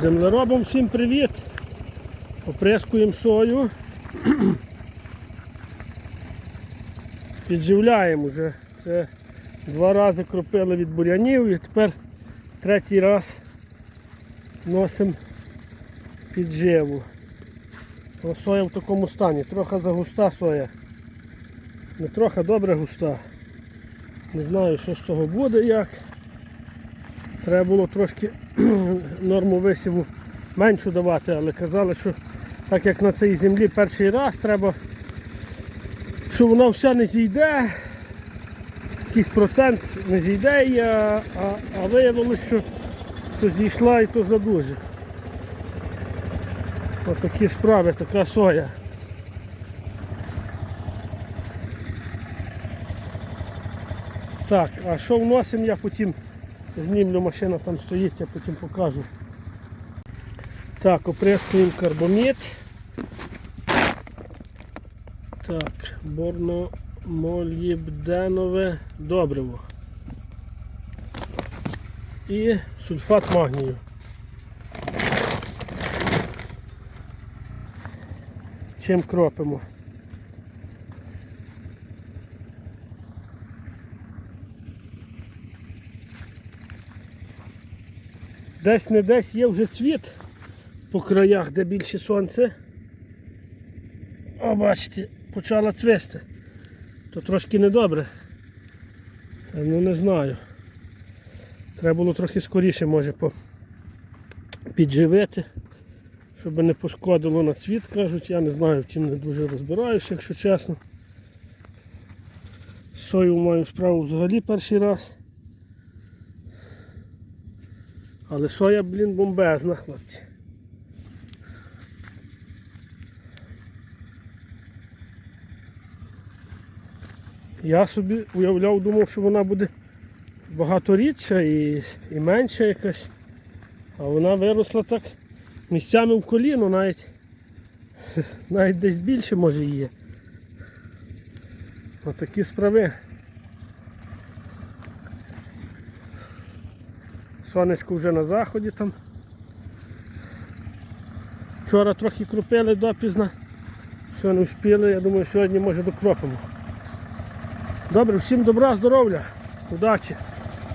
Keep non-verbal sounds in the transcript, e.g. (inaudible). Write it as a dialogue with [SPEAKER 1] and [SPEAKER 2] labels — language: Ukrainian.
[SPEAKER 1] Землеробам всім привіт. Оприскуємо сою. Підживляємо вже. Це два рази кропили від бурянів і тепер третій раз носимо підживу. О, соя в такому стані. Трохи загуста соя. Не трохи добре густа. Не знаю, що з того буде як. Треба було трошки (clears throat) норму висіву меншу давати, але казали, що так як на цій землі перший раз треба, що вона вся не зійде, якийсь процент не зійде, а, а, а виявилось, що, що зійшла і то задуже. Ось такі справи, така соя. Так, а що вносимо, я потім знімлю, машина там стоїть, я потім покажу. Так, оприскуємо карбомід. Так, борномолібденове добриво. І сульфат магнію. Чим кропимо? Десь не десь є вже цвіт по краях, де більше сонце. О, бачите, почала цвісти. То трошки недобре. Ну не знаю. Треба було трохи скоріше може підживити, щоб не пошкодило на цвіт, кажуть. Я не знаю, втім не дуже розбираюся, якщо чесно. Сою маю справу взагалі перший раз. Але соя, блін, бомбезна, хлопці. Я собі уявляв, думав, що вона буде багаторідша і, і менша якась. А вона виросла так місцями в коліно, навіть (laughs) навіть десь більше може є. Отакі справи. Сонечко вже на заході там. Вчора трохи крупили допізно. Все не встигли, я думаю, сьогодні може докропимо. Добре, всім добра, здоров'я, удачі!